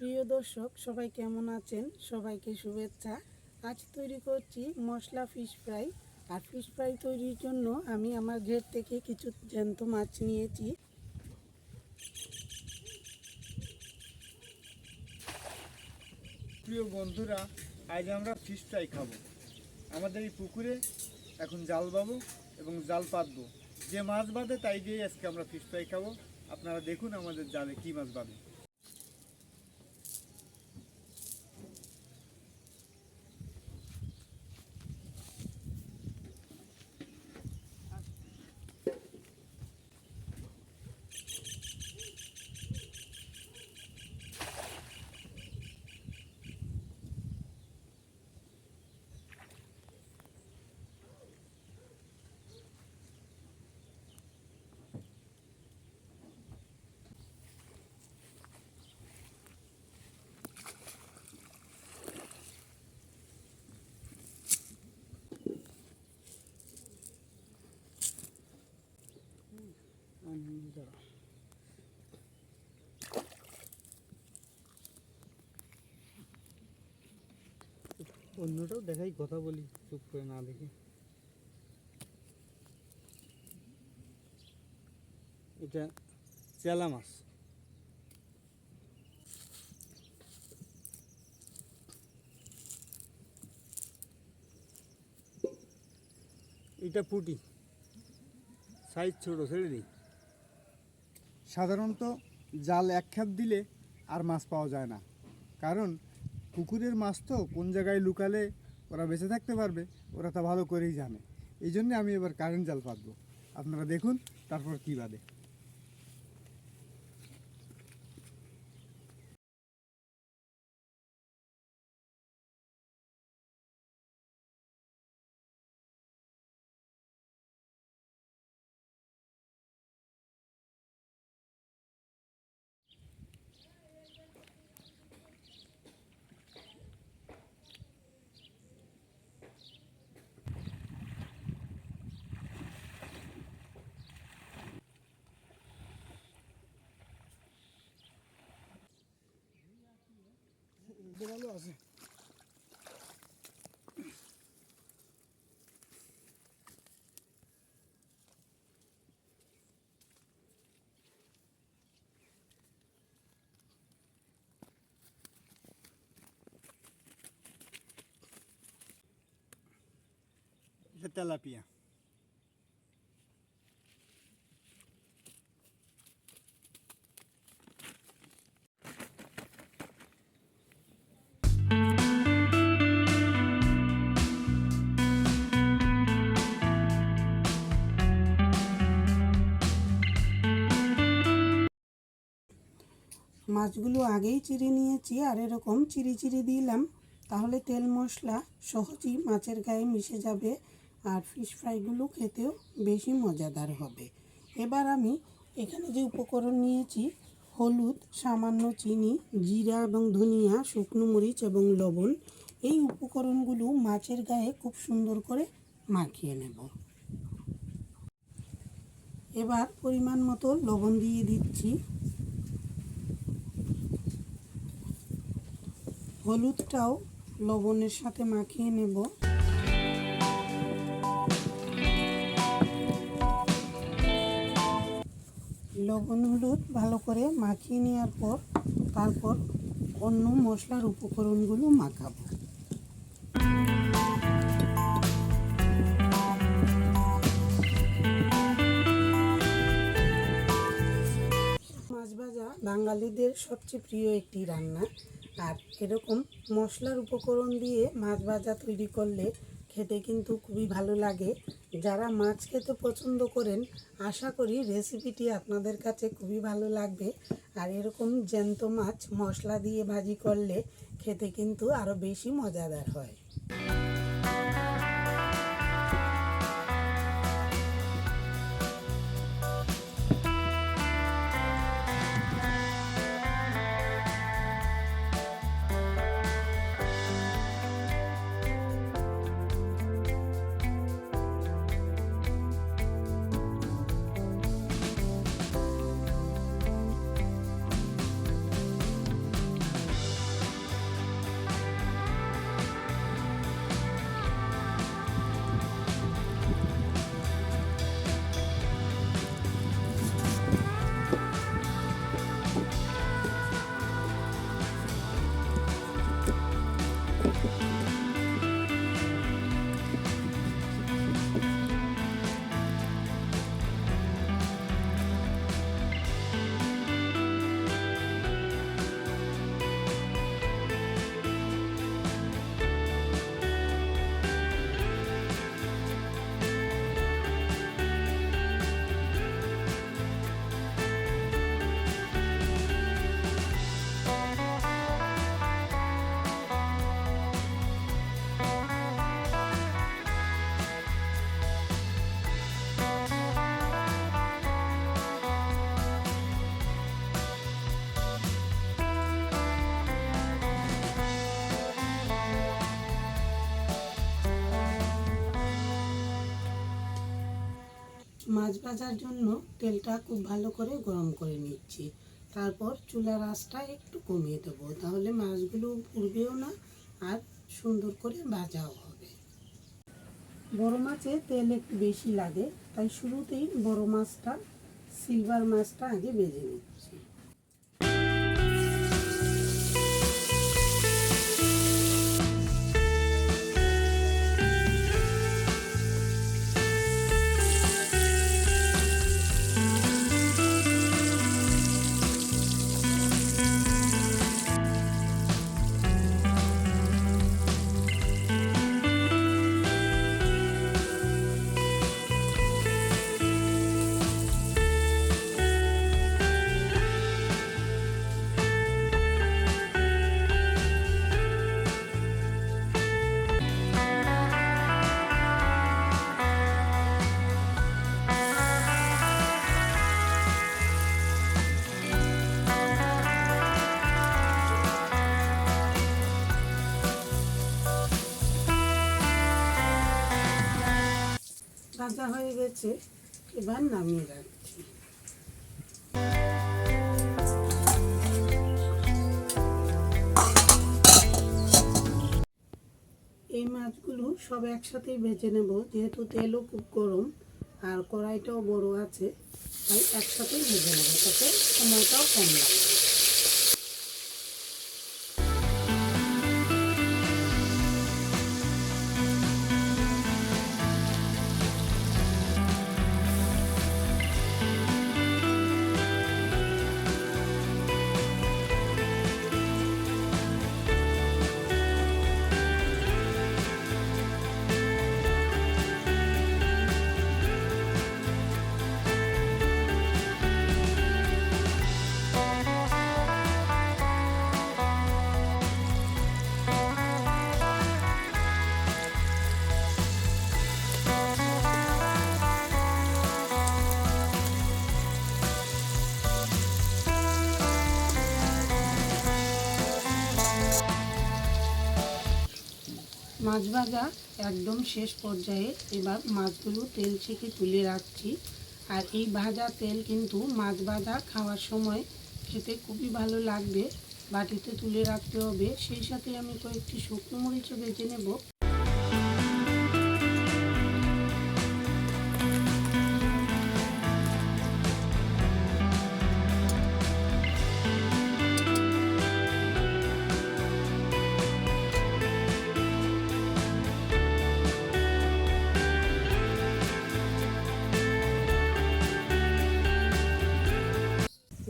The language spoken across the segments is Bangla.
প্রিয় দর্শক, সবাই কেমন আছেন? সবাইকে শুভেচ্ছা। আজ তৈরি করছি মশলা ফিশ ফ্রাই আর ফিশ ফ্রাই তৈরির জন্য আমি আমার ঘের থেকে কিছু জ্যান্ত মাছ নিয়েছি। প্রিয় বন্ধুরা, আজ আমরা ফিশ ফ্রাই খাব। আমাদের এই পুকুরে এখন জাল পাবো এবং জাল পাতবো। যে মাছ বাঁধে তাই দিয়ে আজকে আমরা ফিশ ফ্রাই খাব। আপনারা দেখুন আমাদের জালে কি মাছ বাঁধে অন্যটাও দেখাই, কথা বলি, চুপ করে না দেখে। এটা চেলা মাছ। এটা পুটি। সাইজ ছোট, ছেড়ে দিই। সাধারণত জাল এক খাপ দিলে আর মাছ পাওয়া যায় না। কারণ পুকুরের মাছ তো কোন জায়গায় লুকালে ওরা বেঁচে থাকতে পারবে, ওরা তা ভালো করেই জানে। এই জন্যে আমি এবার কারেন্ট জাল পাতবো আপনারা দেখুন, তারপর কী বাদে। এটা তেলাপিয়া। মাছগুলো আগেই চিড়ে নিয়েছি, আর এরকম চিড়ি চিড়ি দিলাম। তাহলে তেল মশলা সহজেই মাছের গায়ে মিশে যাবে। আর ফিশ ফ্রাইগুলো খেতেও বেশি মজাদার হবে। এবার আমি এখানে যে উপকরণ নিয়েছি, হলুদ, সামান্য চিনি, জিরা এবং ধনিয়া, শুকনো মরিচ এবং লবণ, এই উপকরণগুলো মাছের গায়ে খুব সুন্দর করে মাখিয়ে নেব। এবার পরিমাণ মতো লবণ দিয়ে দিচ্ছি। হলুদটাও লবণের সাথে মাখিয়ে নেব। লবণ হলুদ ভালো করে মাখিয়ে নেওয়ার পর তারপর অন্য মশলার উপকরণগুলো মাখাবো। মাছ ভাজা বাঙালিদের সবচেয়ে প্রিয় একটি রান্না। আর এরকম মশলার উপকরণ দিয়ে মাছ ভাজা তৈরি করলে খেতে কিন্তু খুবই ভালো লাগে। যারা মাছ খেতে পছন্দ করেন, আশা করি রেসিপিটি আপনাদের কাছে খুবই ভালো লাগবে। আর এরকম জ্যান্ত মাছ মশলা দিয়ে ভাজি করলে খেতে কিন্তু আরও বেশি মজাদার হয়। মাছ ভাজার জন্য তেলটা খুব ভালো করে গরম করে নিচ্ছি। তারপর চুলার আঁচটা একটু কমিয়ে দেবো, তাহলে মাছগুলো পুড়বেও না আর সুন্দর করে ভাজাও হবে। বড় মাছে তেল একটু বেশি লাগে, তাই শুরুতেই বড় মাছটা, সিলভার মাছটা আগে বেজে নিচ্ছি। ভাজা হয়ে গেছে, এবার নামিয়ে রাখছি। এই মাছগুলো সব একসাথেই ভেজে নেব, যেহেতু তেলও খুব গরম আর কড়াইটাও বড় আছে, তাই একসাথেই ভেজে নেব, তাতে সময়টাও কম লাগবে। মাছ ভাজা একদম শেষ পর্যায়ে এবার মাছগুলো তেল ছেঁকে তুলে রাখছি। আর এই ভাজা তেল কিন্তু মাছ ভাজা খাওয়ার সময় খেতে খুবই ভালো লাগবে। বাটিতে তুলে রাখতে হবে। সেই সাথে আমি কয়েকটি শুকনো মরিচও বেঁচে নেব।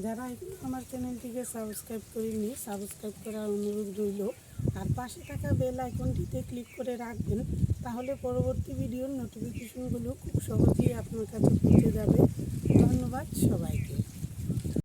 যারা এখনও আমার চ্যানেলটিকে সাবস্ক্রাইব করেনি সাবস্ক্রাইব করার অনুরোধ রইল। আর পাশে থাকা বেল আইকনটিতে ক্লিক করে রাখবেন, তাহলে পরবর্তী ভিডিওর নোটিফিকেশনগুলো খুব সহজেই আপনার কাছে পৌঁছে যাবে। ধন্যবাদ সবাইকে।